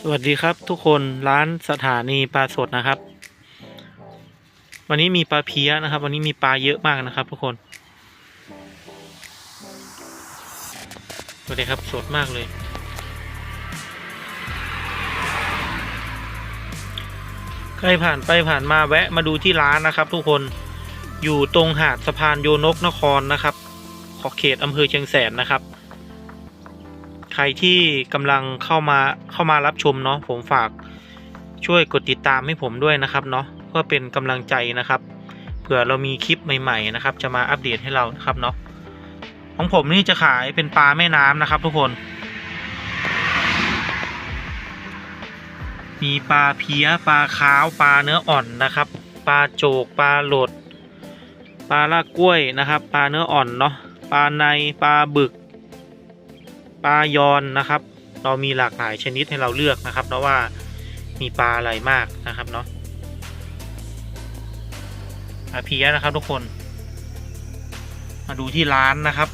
สวัสดีครับทุกคนร้านสถานีปลาสดนะครับ วันนี้มีปลาเพี้ยนะครับ วันนี้มีปลาเยอะมากนะครับ ทุกคนสวัสดีครับสดมากเลย ใครผ่านไปผ่านมาแวะมาดูที่ร้านนะครับ ทุกคนอยู่ตรงหาดสะพานโยนกนครนะครับ ขอเขตอำเภอเชียงแสนนะครับ รที่กำลังเข้ามาเข้ามารับชมเนาะผมฝากช่วยกดติดตามให้ผมด้วยนะครับเนาะเพื่อเป็นกำลังใจนะครับเผื่อเรามีคลิปใหม่ๆนะครับ จะมาอัปเดตให้เรานะครับเนาะของผมนี่จะขายเป็นปลาแม่น้ำนะครับ ทุกคน มีปลาเพี้ยปลาขาวปลาเนื้ออ่อนนะครับ ปลาโจกปลาโหลดปลาลากกล้วยนะครับ ปลาเนื้ออ่อนเนาะปลาในปลาบึก ปลายอนนะครับ เรามีหลากหลายชนิดให้เราเลือกนะครับเนาะว่ามีปลาอะไรมากนะครับเนาะปลาเพียนะครับทุกคน มาดูที่ร้านนะครับ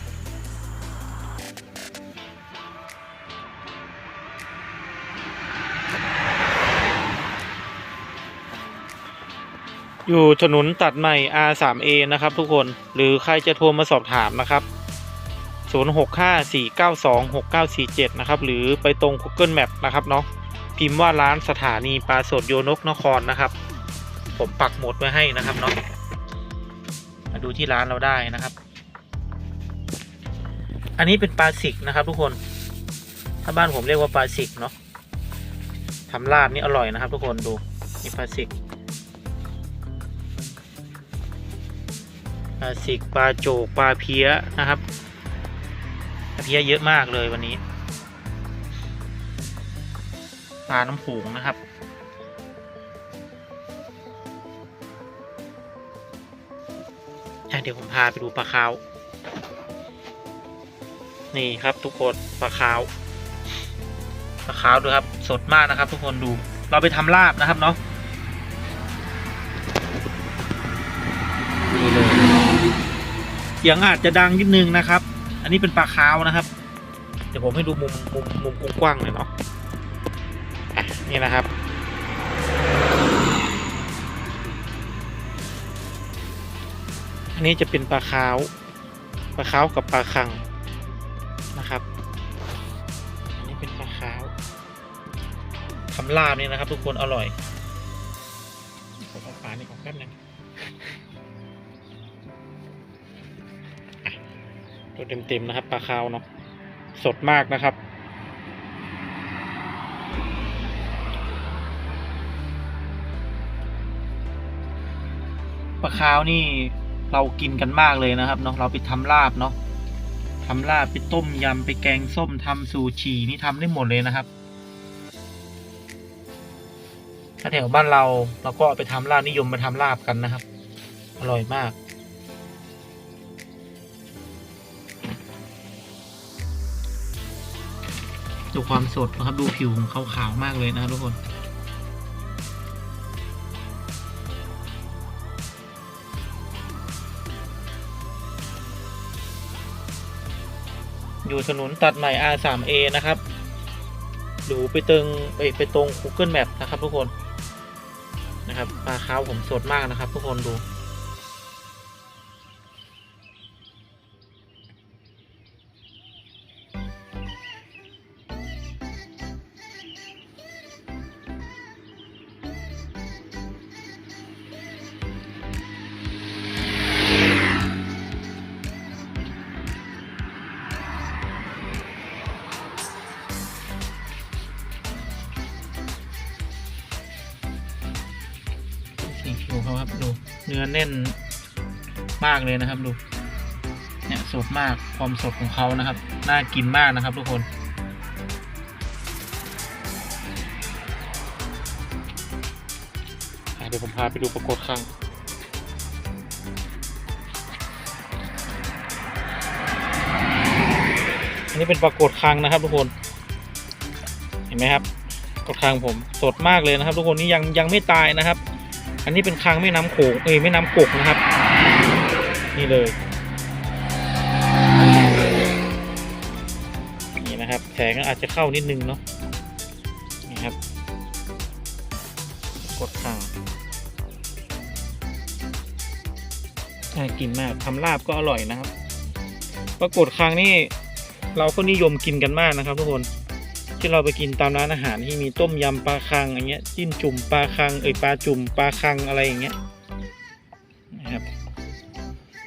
อยู่ถนนตัดใหม่ R3A นะครับทุกคน หรือใครจะโทรมาสอบถามนะครับ 0654926947 นะครับ หรือไปตรง Google Map นะครับเนาะพิมพ์ว่าร้านสถานีปลาสดโยนกนครนะครับ ผมปักหมุดไว้ให้นะครับเนาะมาดูที่ร้านเราได้นะครับ อันนี้เป็นปลาสิกนะครับ ทุกคนถ้าบ้านผมเรียกว่าปลาสิกเนาะทำลาบนี่อร่อยนะครับ ทุกคนดูนี่ปลาสิกปลาสิกปลาโจกปลาเพี้ยนะครับ เพี้ยเยอะมากเลยวันนี้ปลาน้ำโขงนะครับ เดี๋ยวผมพาไปดูปลาคาว นี่ครับทุกคนปลาคาวปลาคาวดูครับสดมากนะครับ ทุกคนดู เราไปทำลาบนะครับเนาะนี่เลยเสียงอาจจะดังนิดนึงนะครับ อันนี้เป็นปลาคาวนะครับ เดี๋ยวผมให้ดูมุมมุมมุมกว้างๆหน่อยเนาะนี่นะครับ อันนี้จะเป็นปลาคาวปลาคาวกับปลาคังนะครับ อันนี้เป็นปลาคาวทำลาบนี่นะครับ ทุกคนอร่อยผมเอาปลานี่ของแป๊บนึง ตัวเต็มๆนะครับปลาคาวเนาะสดมากนะครับ ปลาคาวนี่เรากินกันมากเลยนะครับเนาะเราไปทำลาบเนาะทำลาบไปต้มยำไปแกงส้มทำซูชินี่ทำได้หมดเลยนะครับถ้าแถวบ้านเราเราก็ไปทำลาบนิยมมาทำลาบกันนะครับ อร่อยมาก ดูความสดนะครับ ดูผิวของเขาขาวมากเลยนะทุกคน อยู่ถนนตัดใหม่ R3A นะครับดูไปติงไปไปตรง Google Map นะครับ ทุกคนนะครับปลาขาวผมสดมากนะครับ ทุกคนดู เขาครับดูเนื้อแน่นมากเลยนะครับดูเนี่ยสดมากความสดของเขานะครับน่ากินมากนะครับทุกคนเดี๋ยวผมพาไปดูปรากฏครั้งอันนี้เป็นปรากฏครั้งนะครับ ทุกคน เห็นไหมครับปรากฏครั้งผมสดมากเลยนะครับ ทุกคนนี่ยังยังไม่ตายนะครับ อันนี้เป็นคางแม่น้ำโขงเอ้ยแม่น้ำกกนะครับ นี่เลยนี่นะครับแผงอาจจะเข้านิดนึงเนาะนี่ครับ กดคางน่ากินมากทำลาบก็อร่อยนะครับปรากฏคางนี่เราก็นิยมกินกันมากนะครับทุกคน ที่เราไปกินตามร้านอาหารที่มีต้มยำปลาคังอย่างเงี้ยจิ้มจุ่มปลาคังเอ้ยปลาจุ่มปลาคังอะไรอย่างเงี้ยนะครับ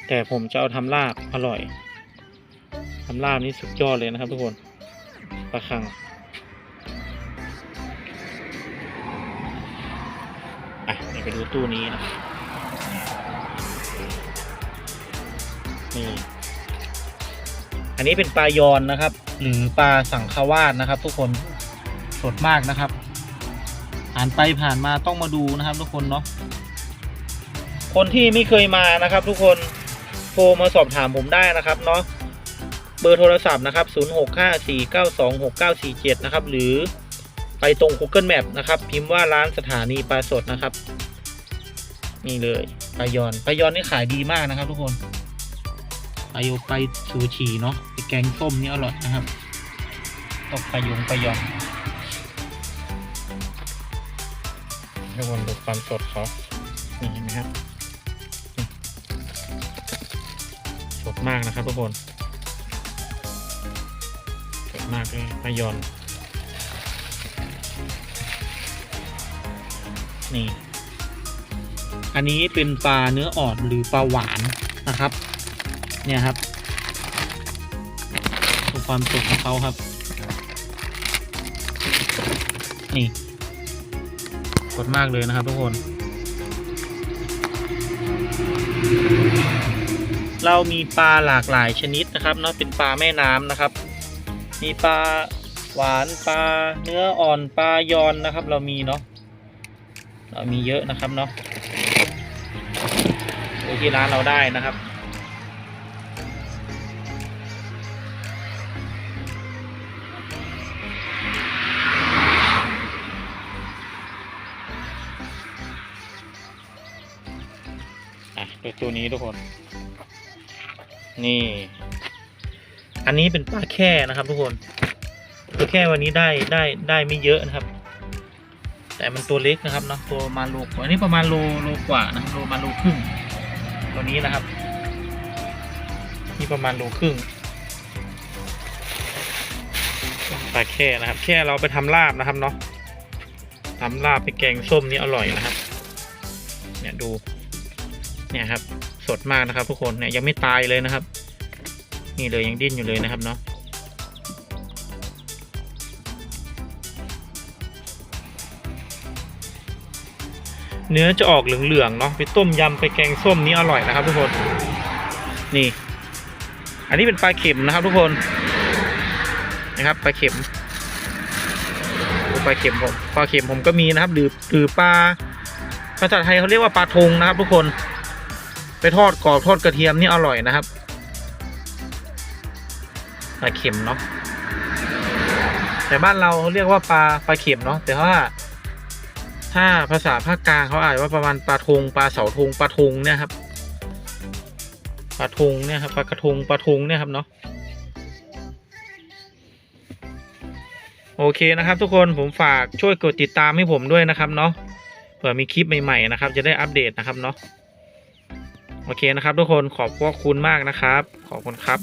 แต่ผมจะเอาทำลาบอร่อยทำลาบนี่สุดยอดเลยนะครับทุกคนปลาคังอะเดี๋ยวไปดูตู้นี้นะนี่อันนี้เป็นปลายอนนะครับ หรือปลาสังขวาดนะครับ ทุกคนสดมากนะครับผ่านไปผ่านมาต้องมาดูนะครับ ทุกคนเนาะคนที่ไม่เคยมานะครับ ทุกคนโทรมาสอบถามผมได้นะครับเนาะเบอร์โทรศัพท์นะครับ 0654926947 นะครับ หรือไปตรง Google Map นะครับ พิมพ์ว่าร้านสถานีปลาสดนะครับ นี่เลยปลายอนปลายอนนี่ขายดีมากนะครับ ทุกคน โยไปซูชิเนาะไปแกงส้มนี่อร่อยนะครับตกปลายงปลายองทุกคนดูความสดเขานี่เห็นไหมครับ สดมากนะครับทุกคนสดมากเลยปลายอนนี่ อันนี้เป็นปลาเนื้ออ่อนหรือปลาหวานนะครับ เนี่ยครับดูความสดของเขาครับ นี่สดมากเลยนะครับทุกคน เรามีปลาหลากหลายชนิดนะครับเนาะเป็นปลาแม่น้ำนะครับ มีปลาหวานปลาเนื้ออ่อนปลายอนนะครับ เรามีเนาะเรามีเยอะนะครับเนาะดูที่ร้านเราได้นะครับ อะดูตัวนี้ทุกคน นี่ อันนี้เป็นปลาแค่นะครับ ทุกคนปลาแค่วันนี้ได้ได้ได้ไม่เยอะนะครับ แต่มันตัวเล็กนะครับเนาะตัวมาโลกว่าอันนี้ประมาณโลโลกว่านะรับโลมาโลครึ่งตัวนี้นะครับนี่ประมาณโลครึ่งปลาแค่นะครับ แค่เราไปทำลาบนะครับเนาะทำลาบไปแกงส้มนี่อร่อยนะครับ เนี่ยดู เนี่ยครับ สดมากนะครับ ทุกคนเนี่ยยังไม่ตายเลยนะครับ นี่เลยยังดิ้นอยู่เลยนะครับเนาะเนื้อจะออกเหลืองๆเนาะไปต้มยำไปแกงส้มนี่อร่อยนะครับ ทุกคนนี่ อันนี้เป็นปลาเข็มนะครับ ทุกคนนะครับปลาเข็มปลาเข็มผมปลาเข็มผมก็มีนะครับ หรือหรือปลาภาษาไทยเขาเรียกว่าปลาทงนะครับ ทุกคน ไปทอดกรอบทอดกระเทียมนี่อร่อยนะครับปลาเข็มเนาะแต่บ้านเราเขาเรียกว่าปลาปลาเข็มเนาะแต่ว่า ถ้าภาษาภาคกลางเขาอ่านว่าประมาณปลาทงปลาเสาทงปลาทงเนี่ยครับปลาทงเนี่ยครับปลากระทงปลาทงเนี่ยครับเนาะโอเคนะครับ ทุกคนผมฝากช่วยกดติดตามให้ผมด้วยนะครับเนาะเผื่อมีคลิปใหม่ๆนะครับ จะได้อัปเดตนะครับเนาะ โอเคนะครับทุกคนขอบพวกคุณมากนะครับ ขอบคุณครับ